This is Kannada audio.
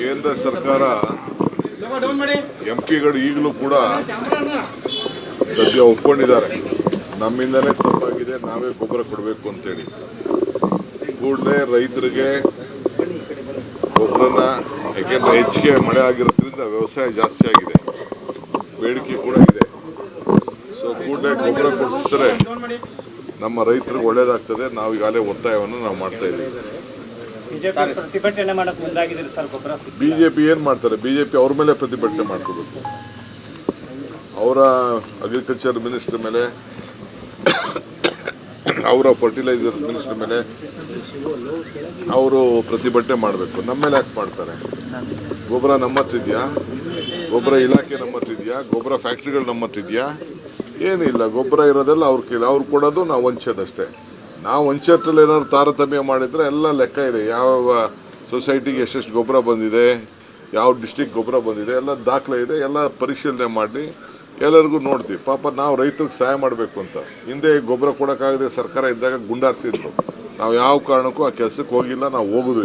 ಕೇಂದ್ರ ಸರ್ಕಾರ ಎಂ ಪಿಗಳು ಈಗಲೂ ಕೂಡ ಸದ್ಯ ಒಪ್ಕೊಂಡಿದ್ದಾರೆ. ನಮ್ಮಿಂದಲೇ ತಪ್ಪಾಗಿದೆ, ನಾವೇ ಗೊಬ್ಬರ ಕೊಡಬೇಕು ಅಂತೇಳಿ. ಕೂಡಲೇ ರೈತರಿಗೆ ಗೊಬ್ಬರನ, ಯಾಕೆಂದ್ರೆ ಹೆಚ್ಚಿಗೆ ಮಳೆ ಆಗಿರೋದ್ರಿಂದ ವ್ಯವಸಾಯ ಜಾಸ್ತಿ ಆಗಿದೆ. ಬೇಡಿಕೆ ಕೂಡ ಇದೆ. ಸೊ ಕೂಡಲೇ ಗೊಬ್ಬರ ಕೊಡಿಸಿದ್ರೆ ನಮ್ಮ ರೈತರಿಗೆ ಒಳ್ಳೇದಾಗ್ತದೆ. ನಾವು ಈಗಾಗಲೇ ಒತ್ತಾಯವನ್ನು ನಾವು ಮಾಡ್ತಾ ಇದ್ದೀವಿ. ಬಿಜೆಪಿ ಪ್ರತಿಭಟನೆ ಮಾಡಕ್ ಮುಂದಾಗಿದ್ದೀರಿ ಸರ್ ಗೊಬ್ಬರ ಬಿಜೆಪಿ ಏನು ಮಾಡ್ತಾರೆ? ಬಿಜೆಪಿ ಅವ್ರ ಮೇಲೆ ಪ್ರತಿಭಟನೆ ಮಾಡ್ಕೋಬೇಕು. ಅವರ ಅಗ್ರಿಕಲ್ಚರ್ ಮಿನಿಸ್ಟರ್ ಮೇಲೆ, ಅವರ ಫರ್ಟಿಲೈಸರ್ ಮಿನಿಸ್ಟರ್ ಮೇಲೆ ಅವರು ಪ್ರತಿಭಟನೆ ಮಾಡಬೇಕು. ನಮ್ಮ ಮೇಲೆ ಯಾಕೆ ಮಾಡ್ತಾರೆ? ಗೊಬ್ಬರ ನಮ್ಮ ಹತ್ರ ಇದೆಯಾ? ಗೊಬ್ಬರ ಇಲಾಖೆ ನಮ್ಮ ಹತ್ರ ಇದೆಯಾ? ಗೊಬ್ಬರ ಫ್ಯಾಕ್ಟ್ರಿಗಳು ನಮ್ಮ ಹತ್ರ ಇದೆಯಾ? ಏನಿಲ್ಲ. ಗೊಬ್ಬರ ಇರೋದೆಲ್ಲ ಅವ್ರ ಕೈಲಿ. ಅವ್ರು ಕೊಡೋದು ನಾವು ವಂಚೋದಷ್ಟೇ ನಾವು ವಂಚತ್ರಲ್ಲಿ ಏನಾದ್ರು ತಾರತಮ್ಯ ಮಾಡಿದರೆ ಎಲ್ಲ ಲೆಕ್ಕ ಇದೆ. ಯಾವ ಸೊಸೈಟಿಗೆ ಎಷ್ಟೆಷ್ಟು ಗೊಬ್ಬರ ಬಂದಿದೆ, ಯಾವ ಡಿಸ್ಟಿಕ್ ಗೊಬ್ಬರ ಬಂದಿದೆ, ಎಲ್ಲ ದಾಖಲೆ ಇದೆ, ಎಲ್ಲ ಪರಿಶೀಲನೆ ಮಾಡಿ ಎಲ್ಲರಿಗೂ ನೋಡ್ತೀವಿ. ಪಾಪ ನಾವು ರೈತರಿಗೆ ಸಹಾಯ ಮಾಡಬೇಕು ಅಂತ. ಹಿಂದೆ ಗೊಬ್ಬರ ಕೊಡೋಕ್ಕಾಗದೆ ಸರ್ಕಾರ ಇದ್ದಾಗ ಗುಂಡಾರಿಸಿದ್ರು ನಾವು ಯಾವ ಕಾರಣಕ್ಕೂ ಆ ಕೆಲಸಕ್ಕೆ ಹೋಗಿಲ್ಲ, ನಾವು ಹೋಗೋದು